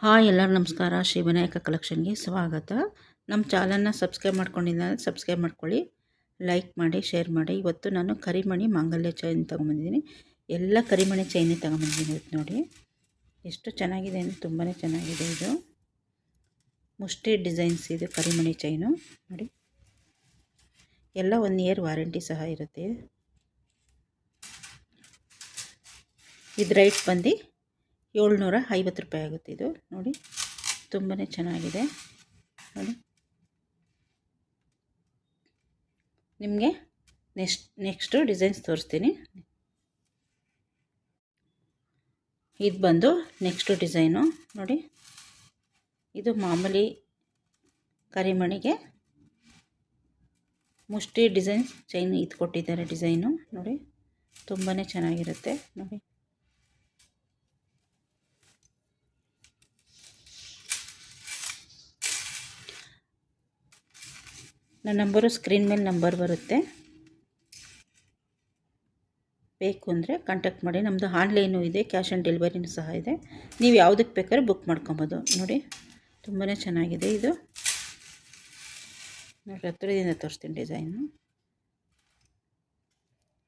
Hi ಎಲ್ಲರೂ ನಮಸ್ಕಾರ. ಶ್ರೀ ವಿನಾಯಕ ಕಲೆಕ್ಷನ್ಗೆ ಸ್ವಾಗತ. ನಮ್ಮ ಚಾನಲ್ನ ಸಬ್ಸ್ಕ್ರೈಬ್ ಮಾಡ್ಕೊಂಡಿಲ್ಲ ಅಂದರೆ ಸಬ್ಸ್ಕ್ರೈಬ್ ಮಾಡ್ಕೊಳ್ಳಿ, ಲೈಕ್ ಮಾಡಿ, ಶೇರ್ ಮಾಡಿ. ಇವತ್ತು ನಾನು ಕರಿಮಣಿ ಮಾಂಗಲ್ಯ ಚೈನ್ ತೊಗೊಂಬಂದಿದ್ದೀನಿ. ಎಲ್ಲ ಕರಿಮಣಿ ಚೈನೇ ತೊಗೊಂಬಂದಿದ್ದೀನಿ ಇವತ್ತು ನೋಡಿ. ಎಷ್ಟು ಚೆನ್ನಾಗಿದೆ ಅಂದರೆ ತುಂಬಾ ಚೆನ್ನಾಗಿದೆ ಇದು. ಮುಷ್ಟಿ ಡಿಸೈನ್ಸ್ ಇದು ಕರಿಮಣಿ ಚೈನು. ನೋಡಿ. ಎಲ್ಲ ಒನ್ ಇಯರ್ ವಾರಂಟಿ ಸಹ ಇರುತ್ತೆ. ಇದು ರೈಟ್ ಬಂದು ಏಳ್ನೂರ ಐವತ್ತು ರೂಪಾಯಿ ಆಗುತ್ತೆ ಇದು. ನೋಡಿ ತುಂಬಾ ಚೆನ್ನಾಗಿದೆ. ನೋಡಿ. ನಿಮಗೆ ನೆಕ್ಸ್ಟ್, ನೆಕ್ಸ್ಟು ಡಿಸೈನ್ಸ್ ತೋರಿಸ್ತೀನಿ. ಇದು ಬಂದು ನೆಕ್ಸ್ಟು ಡಿಸೈನು. ನೋಡಿ, ಇದು ಮಾಮೂಲಿ ಕರಿಮಣಿಗೆ ಮುಷ್ಟಿ ಡಿಸೈನ್ಸ್ ಚೈನ್ ಇದು ಕೊಟ್ಟಿದ್ದಾರೆ ಡಿಸೈನು. ನೋಡಿ ತುಂಬಾ ಚೆನ್ನಾಗಿರುತ್ತೆ. ನೋಡಿ. ನನ್ನ ನಂಬರು ಸ್ಕ್ರೀನ್ ಮೇಲೆ ನಂಬರ್ ಬರುತ್ತೆ. ಬೇಕು ಅಂದರೆ ಕಾಂಟ್ಯಾಕ್ಟ್ ಮಾಡಿ. ನಮ್ಮದು ಆನ್ಲೈನು ಇದೆ ಕ್ಯಾಶ್ ಆನ್ ಡೆಲಿವರಿನೂ ಸಹ ಇದೆ. ನೀವು ಯಾವುದಕ್ಕೆ ಬೇಕಾದ್ರೆ ಬುಕ್ ಮಾಡ್ಕೊಬೋದು. ನೋಡಿ ತುಂಬಾ ಚೆನ್ನಾಗಿದೆ ಇದು. ನೋಡಿ ಹತ್ತಿರದಿಂದ ತೋರಿಸ್ತೀನಿ ಡಿಸೈನು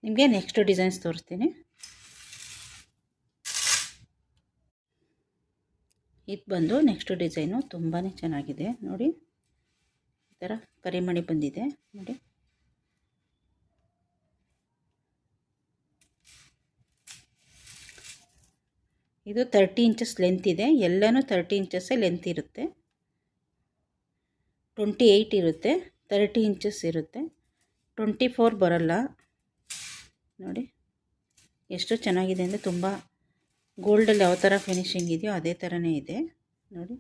ನಿಮಗೆ ನೆಕ್ಸ್ಟ್ ಡಿಸೈನ್ಸ್ ತೋರಿಸ್ತೀನಿ. ಇದು ಬಂದು ನೆಕ್ಸ್ಟ್ ಡಿಸೈನು ತುಂಬಾ ಚೆನ್ನಾಗಿದೆ. ನೋಡಿ. ಥರ ಕರಿಮಣಿ ಬಂದಿದೆ. ನೋಡಿ. ಇದು ತರ್ಟಿ ಇಂಚಸ್ ಲೆಂತ್ ಇದೆ. ಎಲ್ಲನೂ ತರ್ಟಿ ಇಂಚಸ್ಸೇ ಲೆಂತ್ ಇರುತ್ತೆ. ಟ್ವೆಂಟಿ ಏಯ್ಟ್ ಇರುತ್ತೆ. ತರ್ಟಿ ಇಂಚಸ್ ಇರುತ್ತೆ. ಟ್ವೆಂಟಿ ಫೋರ್ ಬರಲ್ಲ. ನೋಡಿ. ಎಷ್ಟು ಚೆನ್ನಾಗಿದೆ ಅಂದರೆ ತುಂಬ ಗೋಲ್ಡಲ್ಲಿ ಯಾವ ಥರ ಫಿನಿಷಿಂಗ್ ಇದೆಯೋ ಅದೇ ಥರನೇ ಇದೆ. ನೋಡಿ.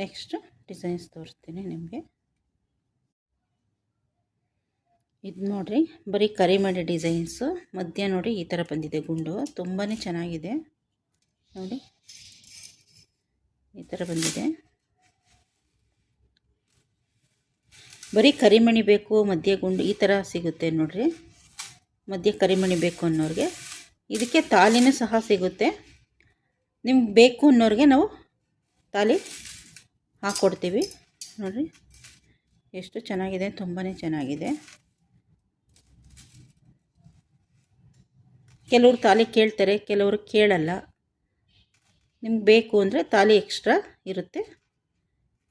ನೆಕ್ಸ್ಟ್ ಡಿಸೈನ್ಸ್ ತೋರಿಸ್ತೀನಿ ನಿಮಗೆ. ಇದು ನೋಡಿರಿ, ಬರೀ ಕರಿಮಡಿ ಡಿಸೈನ್ಸು ಮಧ್ಯ ನೋಡಿ ಈ ಥರ ಬಂದಿದೆ ಗುಂಡು ತುಂಬಾ ಚೆನ್ನಾಗಿದೆ. ನೋಡಿ, ಈ ಥರ ಬಂದಿದೆ. ಬರೀ ಕರಿಮಣಿ ಬೇಕು, ಮಧ್ಯ ಗುಂಡು, ಈ ಥರ ಸಿಗುತ್ತೆ ನೋಡಿರಿ. ಮಧ್ಯ ಕರಿಮಣಿ ಬೇಕು ಅನ್ನೋರಿಗೆ. ಇದಕ್ಕೆ ತಾಲಿನೂ ಸಹ ಸಿಗುತ್ತೆ. ನಿಮ್ಗೆ ಬೇಕು ಅನ್ನೋರಿಗೆ ನಾವು ತಾಲಿ ಹಾಕ್ಕೊಡ್ತೀವಿ ನೋಡಿರಿ. ಎಷ್ಟು ಚೆನ್ನಾಗಿದೆ ತುಂಬಾ ಚೆನ್ನಾಗಿದೆ. ಕೆಲವರು ತಾಲಿ ಕೇಳ್ತಾರೆ, ಕೆಲವರು ಕೇಳಲ್ಲ. ನಿಮ್ಗೆ ಬೇಕು ಅಂದರೆ ತಾಲಿ ಎಕ್ಸ್ಟ್ರಾ ಇರುತ್ತೆ.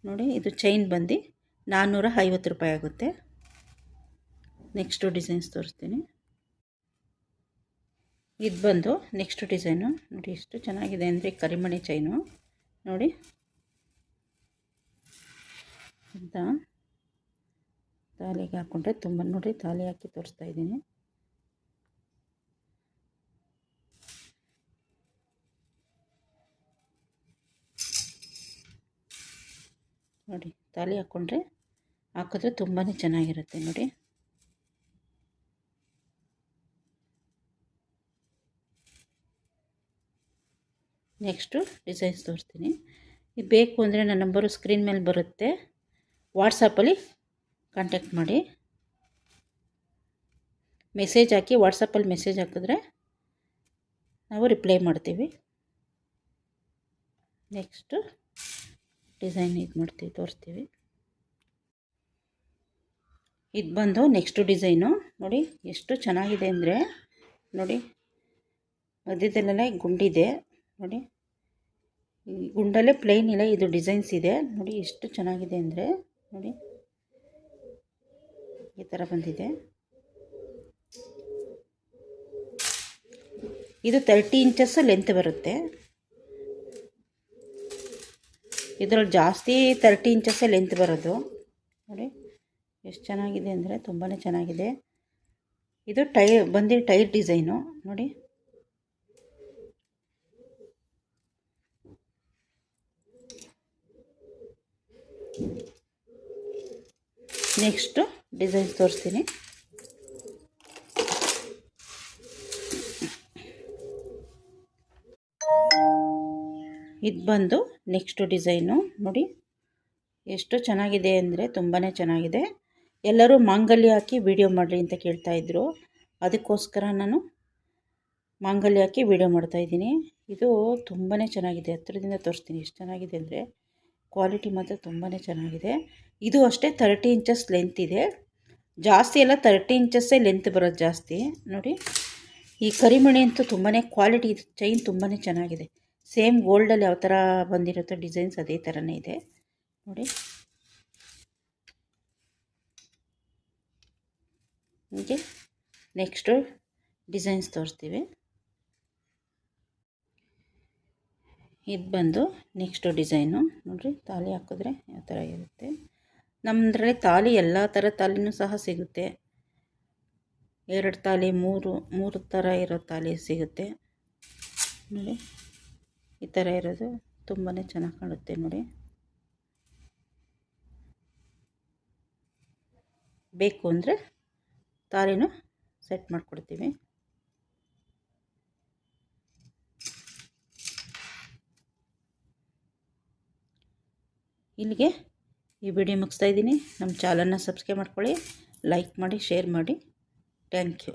ನೋಡಿ, ಇದು ಚೈನ್ ಬಂದು ನಾನ್ನೂರ ಐವತ್ತು ರೂಪಾಯಿ ಆಗುತ್ತೆ. ನೆಕ್ಸ್ಟು ಡಿಸೈನ್ಸ್ ತೋರಿಸ್ತೀನಿ. ಇದು ಬಂದು ನೆಕ್ಸ್ಟ್ ಡಿಸೈನು ನೋಡಿ, ಎಷ್ಟು ಚೆನ್ನಾಗಿದೆ ಅಂದರೆ ಕರಿಮಣಿ ಚೈನು ನೋಡಿ. ಅಂತ. ತಾಲಿಗೆ ಹಾಕ್ಕೊಂಡ್ರೆ ತುಂಬ ನೋಡಿರಿ ತಾಲಿ ಹಾಕಿ ತೋರಿಸ್ತಾ ಇದ್ದೀನಿ. ನೋಡಿ, ತಾಲಿ ಹಾಕ್ಕೊಂಡ್ರೆ ಹಾಕಿದ್ರೆ ತುಂಬಾ ಚೆನ್ನಾಗಿರುತ್ತೆ ನೋಡಿ. ನೆಕ್ಸ್ಟು ಡಿಸೈನ್ಸ್ ತೋರಿಸ್ತೀನಿ. ಬೇಕು ಅಂದರೆ ನನ್ನ ನಂಬರು ಸ್ಕ್ರೀನ್ ಮೇಲೆ ಬರುತ್ತೆ. ವಾಟ್ಸಪ್ಪಲ್ಲಿ ಕಾಂಟ್ಯಾಕ್ಟ್ ಮಾಡಿ. ಮೆಸೇಜ್ ಹಾಕಿ ವಾಟ್ಸಪ್ಪಲ್ಲಿ ಮೆಸೇಜ್ ಹಾಕಿದ್ರೆ ನಾವು ರಿಪ್ಲೈ ಮಾಡ್ತೀವಿ. ನೆಕ್ಸ್ಟು ಡಿಸೈನ್ ಇದು ಮಾಡ್ತೀವಿ, ತೋರಿಸ್ತೀವಿ. ಇದು ಬಂದು ನೆಕ್ಸ್ಟು ಡಿಸೈನು ನೋಡಿ, ಎಷ್ಟು ಚೆನ್ನಾಗಿದೆ ಅಂದರೆ, ನೋಡಿ, ಮಧ್ಯದಲ್ಲೆಲ್ಲ ಗುಂಡಿದೆ ನೋಡಿ ಗುಂಡಲ್ಲೇ ಪ್ಲೇನ್ ಇಲ್ಲ, ಇದು ಡಿಸೈನ್ಸ್ ಇದೆ. ನೋಡಿ, ಎಷ್ಟು ಚೆನ್ನಾಗಿದೆ ಅಂದರೆ ನೋಡಿ. ಈ ಥರ ಬಂದಿದೆ. ಇದು ತರ್ಟಿ ಇಂಚಸ್ ಲೆಂತ್ ಬರುತ್ತೆ. ಇದರಲ್ಲಿ ಜಾಸ್ತಿ ತರ್ಟಿ ಇಂಚಸ್ ಲೆಂತ್ ಬರೋದು. ನೋಡಿ, ಎಷ್ಟು ಚೆನ್ನಾಗಿದೆ ಅಂದರೆ ತುಂಬಾ ಚೆನ್ನಾಗಿದೆ. ಇದು ಟೈ ಬಂದು ಟೈರ್ ಡಿಸೈನು. ನೋಡಿ. ನೆಕ್ಸ್ಟು ಡಿಸೈನ್ ತೋರಿಸ್ತೀನಿ. ಇದು ಬಂದು ನೆಕ್ಸ್ಟು ಡಿಸೈನು ನೋಡಿ, ಎಷ್ಟು ಚೆನ್ನಾಗಿದೆ ಅಂದರೆ ತುಂಬಾ ಚೆನ್ನಾಗಿದೆ. ಎಲ್ಲರೂ ಮಾಂಗಲ್ಯ ಹಾಕಿ ವಿಡಿಯೋ ಮಾಡಿರಿ ಅಂತ ಕೇಳ್ತಾಯಿದ್ರು ಅದಕ್ಕೋಸ್ಕರ ನಾನು ಮಾಂಗಲ್ಯ ಹಾಕಿ ವಿಡಿಯೋ ಮಾಡ್ತಾಯಿದ್ದೀನಿ ಇದು ತುಂಬಾ ಚೆನ್ನಾಗಿದೆ. ಹತ್ರದಿಂದ ತೋರಿಸ್ತೀನಿ. ಎಷ್ಟು ಚೆನ್ನಾಗಿದೆ ಅಂದರೆ ಕ್ವಾಲಿಟಿ ಮಾತ್ರ ತುಂಬಾ ಚೆನ್ನಾಗಿದೆ. ಇದು ಅಷ್ಟೇ ತರ್ಟಿ ಇಂಚಸ್ ಲೆಂತ್ ಇದೆ. ಜಾಸ್ತಿ ಎಲ್ಲ ತರ್ಟಿ ಇಂಚಸ್ಸೇ ಲೆಂತ್ ಬರೋದು ಜಾಸ್ತಿ. ನೋಡಿ, ಈ ಕರಿಮಣಿ ಅಂತೂ ತುಂಬಾ ಕ್ವಾಲಿಟಿ ಇದೆ. ಚೈನ್ ತುಂಬಾ ಚೆನ್ನಾಗಿದೆ. ಸೇಮ್ ಗೋಲ್ಡಲ್ಲಿ ಯಾವ ಥರ ಬಂದಿರುತ್ತೋ ಡಿಸೈನ್ಸ್ ಅದೇ ಥರನೇ ಇದೆ. ನೋಡಿ. ಹೀಗೆ ನೆಕ್ಸ್ಟು ಡಿಸೈನ್ಸ್ ತೋರಿಸ್ತೀವಿ. ಇದು ಬಂದು ನೆಕ್ಸ್ಟು ಡಿಸೈನು ನೋಡಿರಿ ತಾಲಿ ಹಾಕಿದ್ರೆ ಯಾವ ಥರ ಇರುತ್ತೆ. ನಮ್ಮದ್ರಲ್ಲಿ ತಾಲಿ ಎಲ್ಲ ಥರ ತಾಲಿನೂ ಸಹ ಸಿಗುತ್ತೆ. ಎರಡು ತಾಲಿ ಮೂರು ಮೂರು ಥರ ಇರೋ ತಾಲಿ ಸಿಗುತ್ತೆ. ನೋಡಿ, ಈ ಥರ ಇರೋದು ತುಂಬಾ ಚೆನ್ನಾಗಿ ಕಾಣುತ್ತೆ ನೋಡಿ. ಬೇಕು ಅಂದರೆ ತಾಲಿನೂ ಸೆಟ್ ಮಾಡಿಕೊಡ್ತೀವಿ. ಇಲ್ಲಿಗೆ ಈ ವಿಡಿಯೋ ಮುಗಿಸ್ತಾ ಇದ್ದೀನಿ. ನಮ್ಮ ಚಾನಲ್ನ ಸಬ್ಸ್ಕ್ರೈಬ್ ಮಾಡ್ಕೊಳ್ಳಿ, ಲೈಕ್ ಮಾಡಿ, ಶೇರ್ ಮಾಡಿ. Thank you.